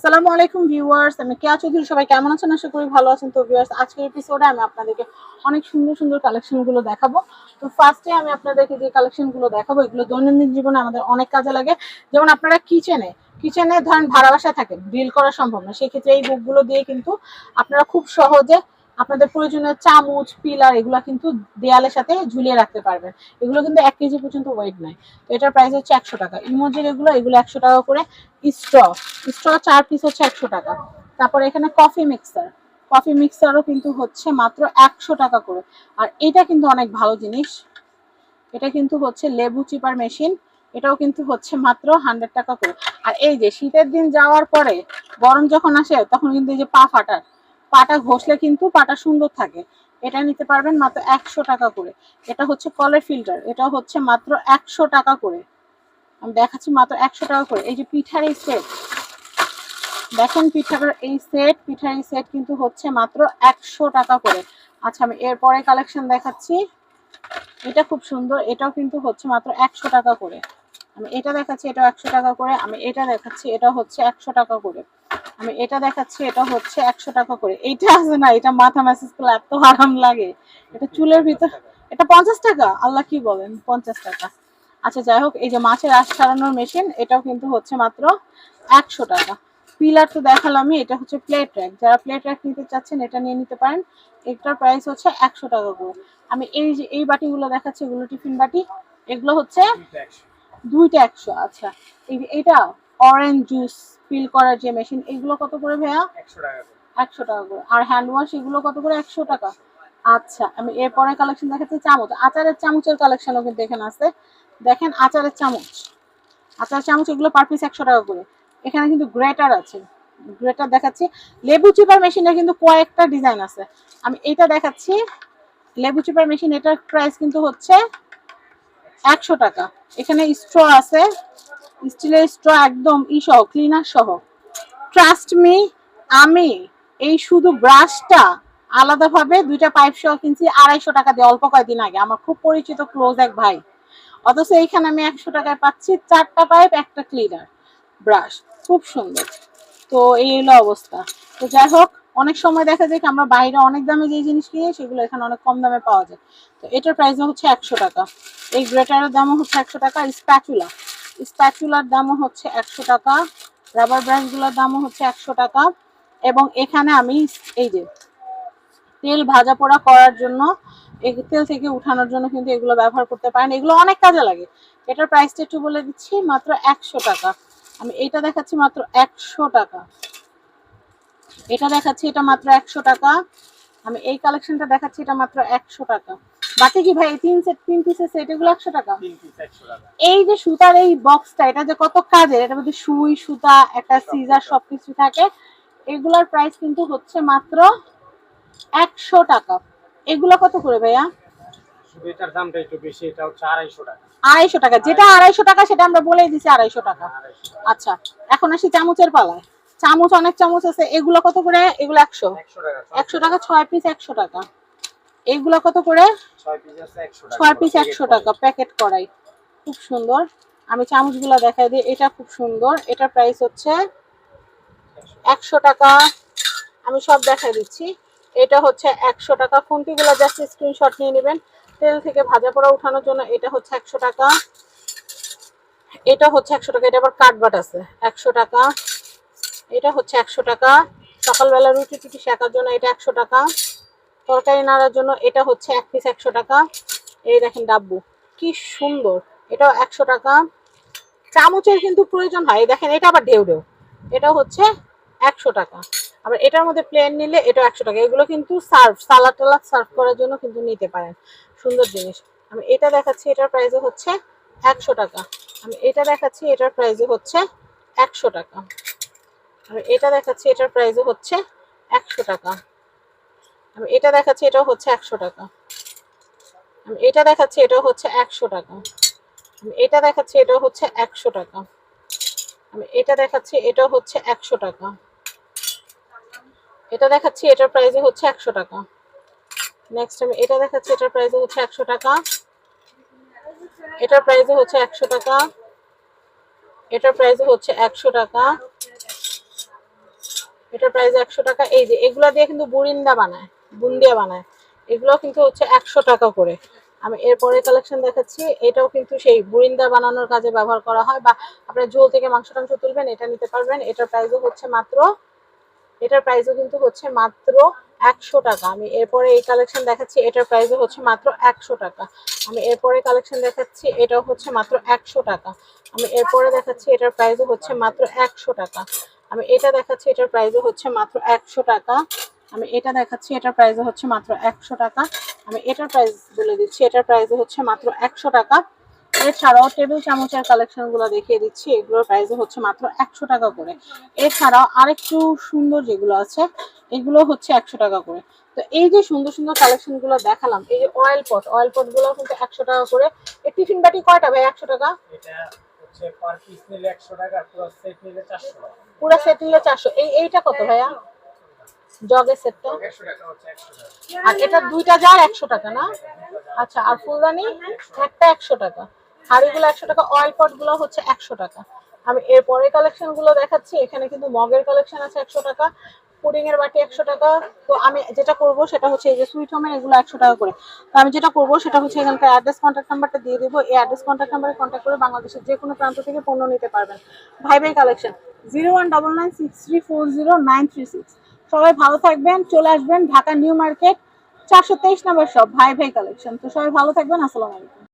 আসসালামু আলাইকুম ভিউয়ার্স, আমি কেয়া চৌধুরী, সবাই কেমন আছেন? আশা করি ভালো আছেন। তো ভিউয়ার্স, আজকের এপিসোডে আমি আপনাদেরকে অনেক সুন্দর সুন্দর কালেকশনগুলো দেখাবো। তো ফার্স্টে আমি আপনাদেরকে যে কালেকশনগুলো দেখাবো, এগুলো দৈনন্দিন জীবনে আমাদের অনেক কাজে লাগে। যেমন আপনারা কিচেনে কিচেনে ধরেন ভাড়া বাসা থাকেন বিল করা সম্ভব না। সেক্ষেত্রে এই বুকগুলো দিয়ে কিন্তু আপনারা খুব সহজে আপনাদের প্রয়োজনীয় চামচ, পিলার এগুলো কিন্তু দেয়ালের সাথে ঝুলিয়ে রাখতে পারবেন। এগুলো কিন্তু এক কেজি পর্যন্ত ওয়েট নাই তো এটার প্রাইস হচ্ছে একশো টাকা। ইমোজির এগুলো এগুলো একশো টাকা করে। স্ট্র স্ট্র চার পিস হচ্ছে একশো টাকা। তারপরে এখানে কফি মিক্সার কফি মিক্সারও কিন্তু হচ্ছে মাত্র একশো টাকা করে। আর এটা কিন্তু অনেক ভালো জিনিস। এটা কিন্তু হচ্ছে লেবু চিপার মেশিন এটাও কিন্তু হচ্ছে মাত্র হান্ড্রেড টাকা করে। আর এই যে শীতের দিন যাওয়ার পরে গরম যখন আসে, তখন কিন্তু এই যে পা ফাটার পাটা ঘষলে কিন্তু পাটা সুন্দর থাকে। এটা নিতে পারবেন মাত্র একশো টাকা করে। এটা হচ্ছে কলের ফিল্টার এটা হচ্ছে মাত্র একশো টাকা করে। আমি দেখাচ্ছি মাত্র একশো টাকা করে। এই যে পিঠার এই সেট দেখেন পিঠার এই সেট পিঠার এই সেট কিন্তু হচ্ছে মাত্র একশো টাকা করে। আচ্ছা আমি এরপরে কালেকশন দেখাচ্ছি। এটা খুব সুন্দর, এটাও কিন্তু হচ্ছে মাত্র একশো টাকা করে। আমি এটা দেখাচ্ছি, এটা একশো টাকা করে, আমি এটা দেখাচ্ছি, এটা হচ্ছে একশো টাকা করে। আমি এটা দেখাচ্ছি, এটা হচ্ছে একশো টাকা করে। এইটা আছে না, এটা মাথা ম্যাসেজ করলে এত আরাম লাগে। এটা চুলের ভিতর, এটা পঞ্চাশ টাকা? আল্লাহ কি বলেন? পঞ্চাশ টাকা। আচ্ছা যাই হোক, এই যে মাছের আশ ছাড়ানোর মেশিন এটাও কিন্তু হচ্ছে মাত্র একশো টাকা। পিলার তো দেখালামই, এটা হচ্ছে প্লেট র্যাক যারা প্লেট র্যাক নিতে চাচ্ছেন, এটা নিয়ে নিতে পারেন। এটার প্রাইস হচ্ছে একশো টাকা করে। আমি এই যে, এই বাটিগুলো দেখাচ্ছি, এগুলো টিফিন বাটি। এগুলো হচ্ছে দুইটা একশো আচ্ছা। এটা অরেঞ্জ জুস ফিল করার যে মেশিন এগুলো কত করে ভাইয়া? একশো টাকা করে। আর হ্যান্ড ওয়াশ এগুলো কত করে? একশো টাকা। আচ্ছা আমি এরপরে কালেকশন দেখাচ্ছি চামচ। আচারের চামচের কালেকশনও কিন্তু এখানে আছে। দেখেন আচারের চামচ। আচারের চামচ এগুলো পার পিস একশো টাকা করে। এখানে কিন্তু গ্রেটার আছে। গ্রেটার দেখাচ্ছি। লেবু চিপার মেশিনের কিন্তু কয়েকটা ডিজাইন আছে। আমি এইটা দেখাচ্ছি। লেবু চিপার মেশিন এটার প্রাইস কিন্তু হচ্ছে একশো টাকা। এখানে স্ট্র আছে। স্টিলের স্ট্র একদম ই সহ ক্লিনার সহ। ট্রাস্ট মি আমি এই শুধু ব্রাশটা আলাদাভাবে দুইটা পাইপ সহ কিনছি আড়াইশো টাকা দিয়ে অল্প কয়েকদিন আগে। আমার খুব পরিচিত ক্লোজ এক ভাই। অথচ এইখানে আমি একশো টাকায় পাচ্ছি চারটা পাইপ একটা ক্লিনার ব্রাশ খুব সুন্দর। তো এই হলো অবস্থা। তো যাই হোক অনেক সময় দেখা যায় আমরা বাইরে অনেক দামে যে জিনিস কিনি, সেগুলো এখানে অনেক কম দামে পাওয়া যায়। তো এটার প্রাইস হচ্ছে একশো টাকা। এই গ্রেটারের দামও হচ্ছে একশো টাকা স্প্যাচুলা স্প্যাচুলার দামও হচ্ছে একশো টাকা রাবার ব্রাশগুলোর দামও হচ্ছে একশো টাকা এবং এখানে আমি এই যে তেল ভাজা পোড়া করার জন্য তেল থেকে উঠানোর জন্য কিন্তু এগুলো ব্যবহার করতে পারেন। এগুলো অনেক কাজে লাগে। এটার প্রাইসটা একটু বলে দিচ্ছি, মাত্র একশো টাকা। আমি এটা দেখাচ্ছি মাত্র একশো টাকা। এটা দেখাচ্ছি এটা মাত্র একশো টাকা। আমি এই কালেকশনটা দেখাচ্ছি এটা মাত্র একশো টাকা। বাকি কি ভাই তিন সেট তিন পিসের সেট এগুলো একশো টাকা? এই যে সুতার এই বক্সটা এটা যে কত কাজের এটা মধ্যে সুই সুতা একটা সিজার সবকিছু থাকে এগুলার প্রাইস কিন্তু হচ্ছে মাত্র একশো টাকা। এগুলো কত করে ভাইয়া? এটার দামটা একটু বেশি এটা হচ্ছে আড়াইশো টাকা। আড়াইশো টাকা যেটা আড়াইশো টাকা সেটা আমরা বলেই দিছি আড়াইশো টাকা। আচ্ছা এখন আসি চামচের পালায়। চামচ অনেক চামচ আছে। এগুলো কত করে? এগুলো একশো। একশো টাকা ছয় পিস একশো টাকা। এইগুলো কত করে? ছয় পিস একশো টাকা। প্যাকেট করাই। খুব সুন্দর। আমি চামচগুলো দেখাই দিই। এটা খুব সুন্দর। এটার প্রাইস হচ্ছে একশো টাকা। আমি সব দেখাই দিচ্ছি। এটা হচ্ছে একশো টাকা। খুন্তিগুলো জাস্ট স্ক্রিনশট নিয়ে নেবেন। তেল থেকে ভাজা পোড়া উঠানোর জন্য এটা হচ্ছে একশো টাকা। এটা হচ্ছে একশো টাকা। এটা আবার কাঠবাট আছে। একশো টাকা। এটা হচ্ছে একশো টাকা। সকালবেলা রুটি টুটি শেখার জন্য এটা একশো টাকা। তরকারি নাড়ার জন্য এটা হচ্ছে এক পিস একশো টাকা। এই দেখেন ডাব্বু, কি সুন্দর। এটাও একশো টাকা। চামচের কিন্তু প্রয়োজন হয়। দেখেন, এটা আবার ঢেউ ঢেউ। এটা হচ্ছে একশো টাকা। আবার এটার মধ্যে প্লেন নিলে এটা একশো টাকা। এগুলো কিন্তু সার্ভ সালাদ টালাদ সার্ভ করার জন্য কিন্তু নিতে পারেন। সুন্দর জিনিস। আমি এটা দেখাচ্ছি, এটার প্রাইসে হচ্ছে একশো টাকা। আমি এটা দেখাচ্ছি, এটার প্রাইসে হচ্ছে একশো টাকা। আমি এটা দেখাচ্ছি, এটার প্রাইসে হচ্ছে একশো টাকা। আমি এটা দেখাচ্ছি, এটাও হচ্ছে একশো টাকা। আমি এটা দেখাচ্ছি, এটাও হচ্ছে একশো টাকা। আমি এটা দেখাচ্ছি, এটাও হচ্ছে একশো টাকা। আমি এটা দেখাচ্ছি, এটাও হচ্ছে একশো টাকা। এটা দেখাচ্ছি, এটার প্রাইসে হচ্ছে একশো টাকা। নেক্সট আমি এটা দেখাচ্ছি, এটার প্রাইসে হচ্ছে একশো টাকা। এটার প্রাইসে হচ্ছে একশো টাকা। এটার প্রাইসে হচ্ছে একশো টাকা। এটার প্রাইস একশো টাকা। এই যে, এগুলা দিয়ে কিন্তু বুরিন্দা বানায়, বুন্দিয়া বানায়। এগুলো কিন্তু হচ্ছে একশো টাকা করে। আমি এরপরে কালেকশন দেখাচ্ছি। এটাও কিন্তু সেই বুরিন্দা বানানোর কাজে ব্যবহার করা হয় বা আপনার ঝোল থেকে মাংস টাংস তুলবেন, এটা নিতে পারবেন। এটার প্রাইসও হচ্ছে মাত্র, এটার প্রাইসও কিন্তু হচ্ছে মাত্র একশো টাকা। আমি এরপরে এই কালেকশন দেখাচ্ছি, এটার প্রাইসও হচ্ছে মাত্র একশো টাকা। আমি এরপরে কালেকশন দেখাচ্ছি, এটাও হচ্ছে মাত্র একশো টাকা। আমি এরপরে দেখাচ্ছি, এটার প্রাইসও হচ্ছে মাত্র একশো টাকা। আমি এটা দেখাচ্ছি, এটার প্রাইসও হচ্ছে মাত্র একশো টাকা। আমি এটা দেখাচ্ছি, এটার প্রাইসও হচ্ছে মাত্র একশো টাকা। আমি এটার প্রাইস বলে দিচ্ছি, এটার প্রাইসও হচ্ছে মাত্র একশো টাকা। এছাড়াও টেবিল চামচের কালেকশনগুলো দেখিয়ে দিচ্ছি, এগুলোর প্রাইসও হচ্ছে মাত্র একশো টাকা করে। এছাড়াও আরেকটু সুন্দর যেগুলো আছে, এগুলো হচ্ছে একশো টাকা করে। তো এই যে সুন্দর সুন্দর কালেকশনগুলো দেখালাম, এই যে অয়েল পট অয়েল পটগুলো কিন্তু একশো টাকা করে। টিফিন বাটি কয়টা ভাই? একশো টাকা? হচ্ছে পার পিস নিলে একশো টাকা প্লাস সেট নিলে চারশো টাকা। পুরো সেট নিলে চারশো। এই এইটা কত ভাইয়া? জগের সেটটা একশো টাকা হচ্ছে একশো টাকা। আর এটা দুইটা জার একশো টাকা না? আচ্ছা আর ফুলদানি? একটা একশো টাকা। হাড়িগুলো একশো টাকা অয়েল পটগুলো হচ্ছে একশো টাকা। আমি এরপরে কালেকশনগুলো দেখাচ্ছি এখানে কিন্তু মগের কালেকশন আছে একশো টাকা। পুডিং এর বাটি একশো টাকা। তো আমি যেটা করব সেটা হচ্ছে এই যে সুইট হোমের এগুলো একশো টাকা করে। তো আমি যেটা করব সেটা হচ্ছে এখানকার অ্যাড্রেস কন্ট্যাক্ট নাম্বারটা দিয়ে দেবো। এই অ্যাড্রেস কন্ট্যাক্ট নাম্বারে কন্ট্যাক্ট করে বাংলাদেশের যে কোনো প্রান্ত থেকে পণ্য নিতে পারবেন। ভাই ভাই collection zero one double nine six three four zero nine three six সবাই ভালো থাকবেন, চলে আসবেন ঢাকা নিউ মার্কেট, চারশো তেইশ নম্বর সব ভাই ভাই কালেকশন তো সবাই ভালো থাকবেন, আসসালামু আলাইকুম।